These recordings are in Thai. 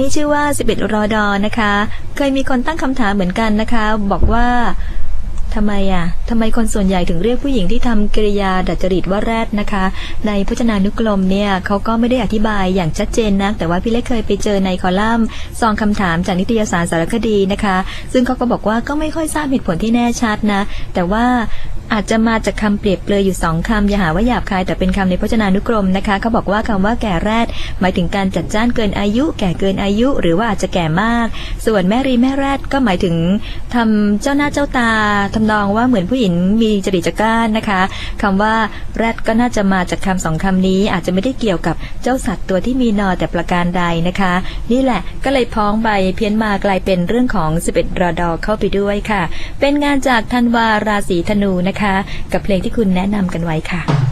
นี้ชื่อว่า 11 รอดอนะคะ เคยมีคนตั้งคำถามเหมือนกันนะคะ บอกว่า ทำไมอะทำไมคนส่วนใหญ่ถึงเรียกผู้หญิงที่ทำกริยาดัดจริตว่าแรดนะคะ ในพจนานุกรมเนี่ยเขาก็ไม่ได้อธิบายอย่างชัดเจนนักแต่ว่าพี่เล็กเคยไปเจอในคอลัมน์ซองคำถามจากนิตยสารสารคดีนะคะ ซึ่งเขาก็บอกว่าก็ไม่ค่อยทราบเหตุผลที่แน่ชัดนะ แต่ว่าอาจจะมาจากคำเปรียบเปรยอยู่สองคำอย่าหาว่าหยาบคายแต่เป็นคำในพจนานุกรมนะคะเขาบอกว่าคำว่าแก่แรดหมายถึงการจัดจ้านเกินอายุ แก่เกินอายุ หรือว่าอาจจะแก่มาก ส่วนแม่รีแม่แรดก็หมายถึงทำเจ้าหน้าเจ้าตาทำนองว่าเหมือนผู้หญิงมีจริตจักร้านนะคะคำว่าแรดก็น่าจะมาจากคำสองคำนี้ อาจจะไม่ได้เกี่ยวกับเจ้าสัตว์ตัวที่มีนอแต่ประการใดนะคะ นี่แหละก็เลยพ้องใบเพี้ยนมากลายเป็นเรื่องของ 11รอดอเข้าไปด้วยค่ะ เป็นงานจากธันวาราศีธนูนะคะ กับเพลงที่คุณแนะนำกันไว้ค่ะ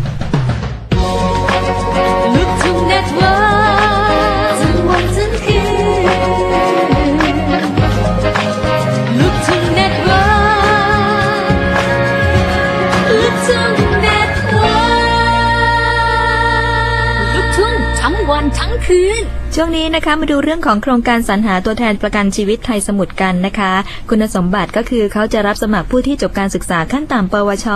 ทั้งคืน ช่วงนี้นะคะมาดูเรื่องของโครงการสรรหาตัวแทนประกันชีวิตไทยสมุทรกันนะคะ คุณสมบัติก็คือเขาจะรับสมัครผู้ที่จบการศึกษาขั้นต่ำปวช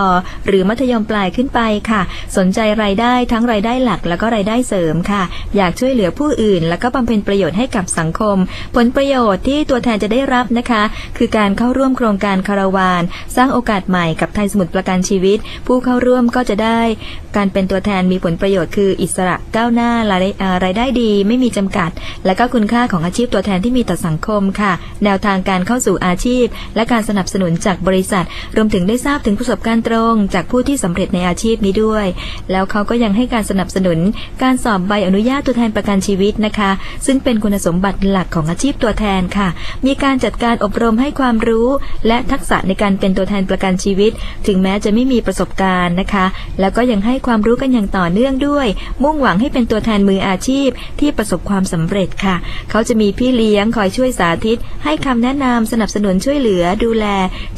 หรือมัธยมปลายขึ้นไปค่ะ สนใจรายได้ทั้งรายได้หลักแล้วก็รายได้เสริมค่ะ อยากช่วยเหลือผู้อื่น แล้วก็บำเพ็ญประโยชน์ให้กับสังคม ผลประโยชน์ที่ตัวแทนจะได้รับนะคะ คือการเข้าร่วมโครงการคาราวาน สร้างโอกาสใหม่กับไทยสมุทรประกันชีวิต ผู้เข้าร่วมก็จะได้ การเป็นตัวแทนมีผลประโยชน์คืออิสระก้าวหน้ารายได้เอ่อรายได้ดีไม่มีจำกัด และก็คุณค่าของอาชีพตัวแทนที่มีต่อสังคมค่ะ แนวทางการเข้าสู่อาชีพ และการสนับสนุนจากบริษัท รวมถึงได้ทราบถึงประสบการณ์ตรง จากผู้ที่สำเร็จในอาชีพนี้ด้วย แล้วเขาก็ยังให้การสนับสนุน การสอบใบอนุญาตตัวแทนประกันชีวิตนะคะ ซึ่งเป็นคุณสมบัติหลักของอาชีพตัวแทนค่ะ มีการจัดการอบรมให้ความรู้ และทักษะในการเป็นตัวแทนประกันชีวิต ถึงแม้จะไม่มีประสบการณ์นะคะ แล้วก็ยังให้ความรู้กันอย่างต่อเนื่องด้วย มุ่งหวังให้เป็นตัวแทนมืออาชีพที่ประสบความสำเร็จค่ะ เขาจะมีพี่เลี้ยงคอยช่วยสาธิต ให้คำแนะนำสนับสนุนช่วยเหลือดูแล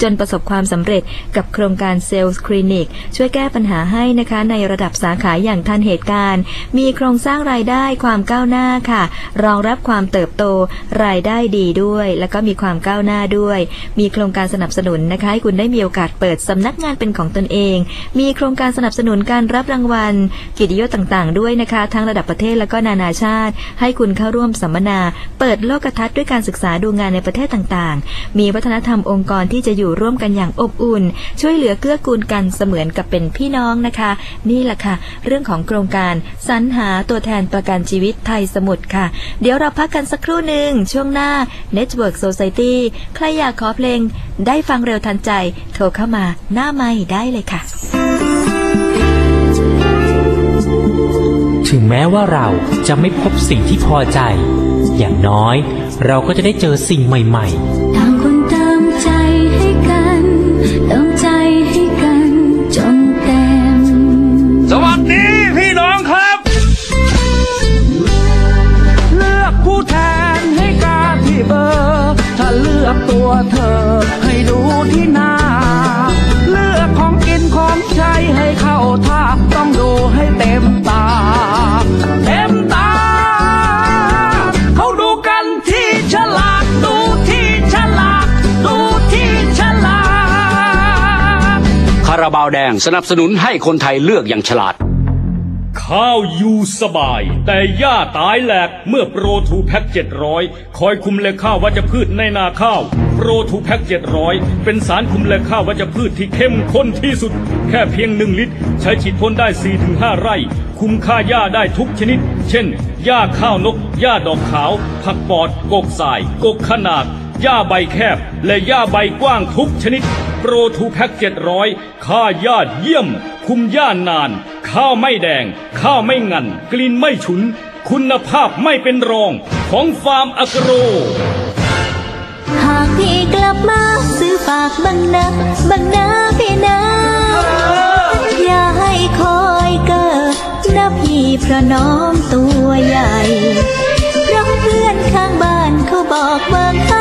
จนประสบความสำเร็จกับโครงการเซลล์คลินิก ช่วยแก้ปัญหาให้นะคะในระดับสาขาอย่างทันเหตุการณ์ มีโครงสร้างรายได้ความก้าวหน้าค่ะ รองรับความเติบโตรายได้ดีด้วย แล้วก็มีความก้าวหน้าด้วย มีโครงการสนับสนุนนะคะให้คุณได้มีโอกาสเปิดสำนักงานเป็นของตนเอง มีโครงการสนับสนุนการรับรางวัลเกียรติยศต่างๆ ด้วยนะคะ ทั้งระดับประเทศและก็นานาชาติ ให้คุณเข้าร่วมสัมมนา เปิดโลกทัศน์ด้วยการศึกษาดูงานในประเทศต่างๆ มีวัฒนธรรมองค์กรที่จะอยู่ร่วมกันอย่างอบอุ่น ช่วยเหลือเกื้อกูลกันเสมือนกับเป็นพี่น้องนะคะ นี่แหละค่ะ เรื่องของโครงการสรรหาตัวแทนประกันชีวิตไทยสมุทรค่ะ เดี๋ยวเราพักกันสักครู่หนึ่งช่วงหน้า Network Society ใครอยากขอเพลงได้ฟังเร็วทันใจ โทรเข้ามาหน้าไม่ได้เลยค่ะ ถึงแม้ว่าเราจะไม่พบสิ่งที่พอใจ อย่างน้อย เราก็จะได้เจอสิ่งใหม่ต่างคนตามใจให้กันต้อง ง สนับสนุนให้คนไทยเลือกอย่างฉลาด ข้าวอยู่สบาย แต่หญ้าตายแหลกเมื่อโปรทูแพ็ก700 คอยคุมเลข้าววัชพืชในนาข้าว โปรทูแพ็ก700 เป็นสารคุมเลข้าววัชพืชที่เข้มข้นที่สุด แค่เพียงหนึ่งลิตร ใช้ฉีดพ่นได้ 4-5 ไร่ คุมค่าหญ้าได้ทุกชนิด เช่นหญ้าข้าวนกหญ้าดอกขาว ผักปอดกกสาย กกขนาด หญ้าใบแคบ และหญ้าใบกว้างทุกชนิด โปรทูแพ็ก700 ค่าหญ้าเยี่ยม คุมหญ้านาน ข้าวไม่แดง ข้าวไม่งัน กลิ่นไม่ฉุน คุณภาพไม่เป็นรอง ของฟาร์มอโกโร หากพี่กลับมาซื้อฝากบังนะบังนะพี่นะ อย่าให้คอยเกิดนะพี่เพราะน้องตัวใหญ่เพราะเพื่อนข้างบ้านเขาบอกเมืองไท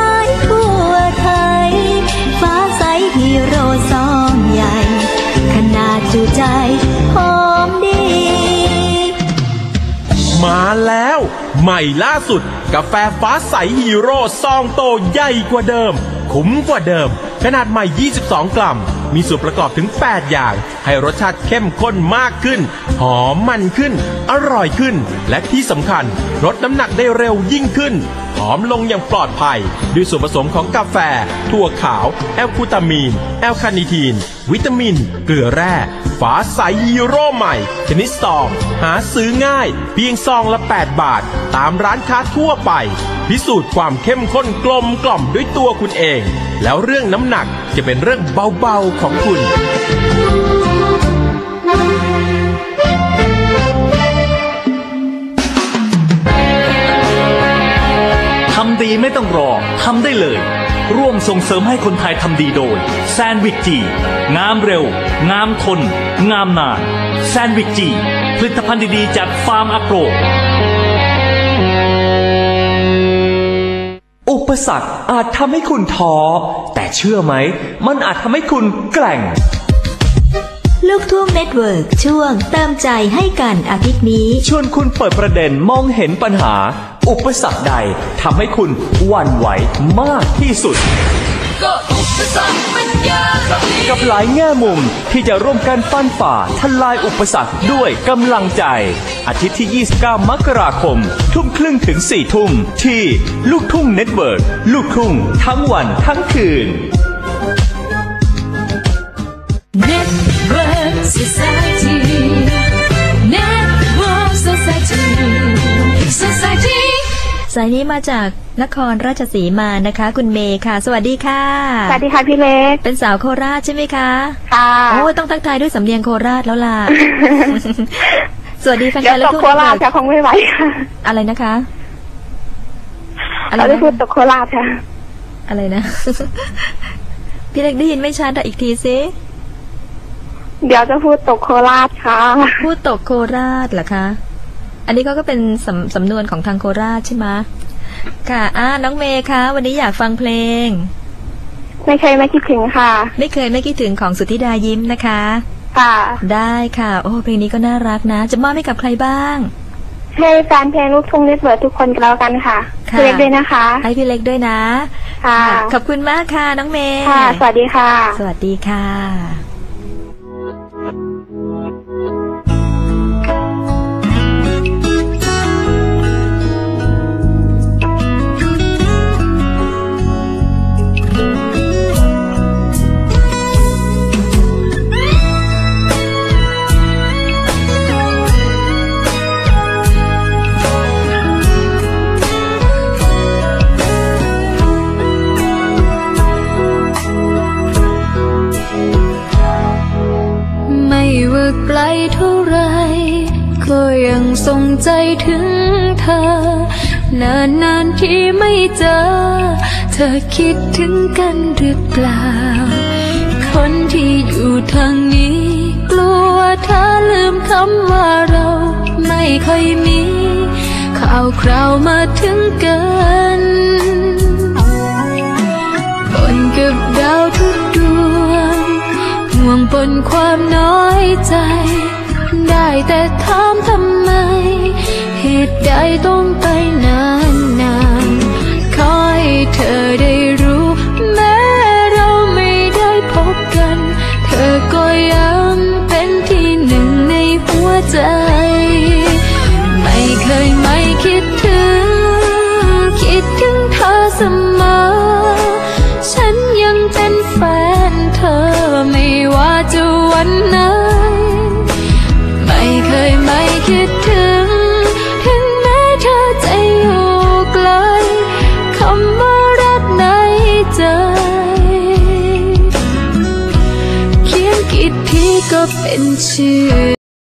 ซองใหญ่ ขนาดจูใจหอมดี มาแล้ว ใหม่ล่าสุด กาแฟฟ้าใสฮีโร่ซองโตใหญ่กว่าเดิม คุ้มกว่าเดิม ขนาดใหม่ 22 กรัม มีส่วนประกอบถึง 8 อย่าง ให้รสชาติเข้มข้นมากขึ้น หอมมันขึ้น อร่อยขึ้น และที่สำคัญลดน้ำหนักได้เร็วยิ่งขึ้น หอมลงอย่างปลอดภัย ด้วยส่วนผสมของกาแฟ ถั่วขาว แอลคูตามีน แอลคาเนิทีน วิตามิน เกลือแร่ ฝาใสฮีโร่ใหม่ ชนิดซอง หาซื้อง่าย เพียงซองละ 8 บาท ตามร้านค้าทั่วไป พิสูจน์ความเข้มข้นกลมกล่อมด้วยตัวคุณเอง แล้วเรื่องน้ำหนักจะเป็นเรื่องเบาๆของคุณ ดีไม่ต้องรอทำได้เลย ร่วมส่งเสริมให้คนไทยทำดีโดยแซนวิกจีงามเร็ว งามทน งามนานแซนวิกจีผลิตภัณฑ์ดีๆจากฟาร์มอโกรอุปสรรคอาจทำให้คุณท้อ แต่เชื่อไหม มันอาจทำให้คุณแกร่ง ลูกทุ่งเน็ตเวิร์กช่วงเติมใจให้กันอาทิตย์นี้ ชวนคุณเปิดประเด็นมองเห็นปัญหา อุปสรรคใดทำให้คุณหวั่นไหวมากที่สุดกับหลายแง่มุมที่จะร่วมกันฟันฝ่าทลายอุปสรรคด้วยกำลังใจ อาทิตย์ที่ 29 มกราคม ทุ่มครึ่งถึง 4 ทุ่ม ที่ลูกทุ่งเน็ตเวิร์กลูกทุ่งทั้งวันทั้งคืน Network Society สายนี้มาจากนครราชสีมานะคะ คุณเมย์ค่ะ สวัสดีค่ะ สวัสดีค่ะพี่เล็ก เป็นสาวโคราชใช่ไหมคะ ค่ะ โอ้ยต้องทักทายด้วยสำเนียงโคราชแล้วล่ะ สวัสดีแฟนเดี๋ยวๆและตกทุกโคราชค่ะคงไม่ไหวค่ะ อะไรนะคะ อะไรเราได้นะพูดตกโคราชค่ะ อะไรนะ พี่เล็กได้ยินไม่ชัดอะอีกทีซิเดี๋ยวจะพูดตกโคราชค่ะ พูดตกโคราชเหรอคะ อันนี้เขาก็เป็นสำสำนวนของทางโคราชใช่ไหมค่ะอ่าน้องเมย์คะวันนี้อยากฟังเพลง ไม่เคยไม่คิดถึงค่ะ ไม่เคยไม่คิดถึงของสุทธิดายิ้มนะคะ ค่ะ ได้ค่ะ โอ้เพลงนี้ก็น่ารักนะ จะมอบให้กับใครบ้าง ให้แฟนเพลงลูกทุ่งเน็ตเวิร์กทุกคนก็แล้วกันค่ะค่ะ พี่เล็กด้วยนะคะ ให้พี่เล็กด้วยนะค่ะ ขอบคุณมากค่ะน้องเมย์ค่ะ สวัสดีค่ะ สวัสดีค่ะ ยังทรงใจถึงเธอ นานนานที่ไม่เจอ เธอคิดถึงกันหรือเปล่า คนที่อยู่ทางนี้ กลัวเธอลืมคำว่าเรา ไม่ค่อยมี ข่าวคราวมาถึงกันบนกับดาวทุกดวงห่วงบนความน้อยใจ ได้แต่ถามทำไมเห ตุใดต้องไปไหน เ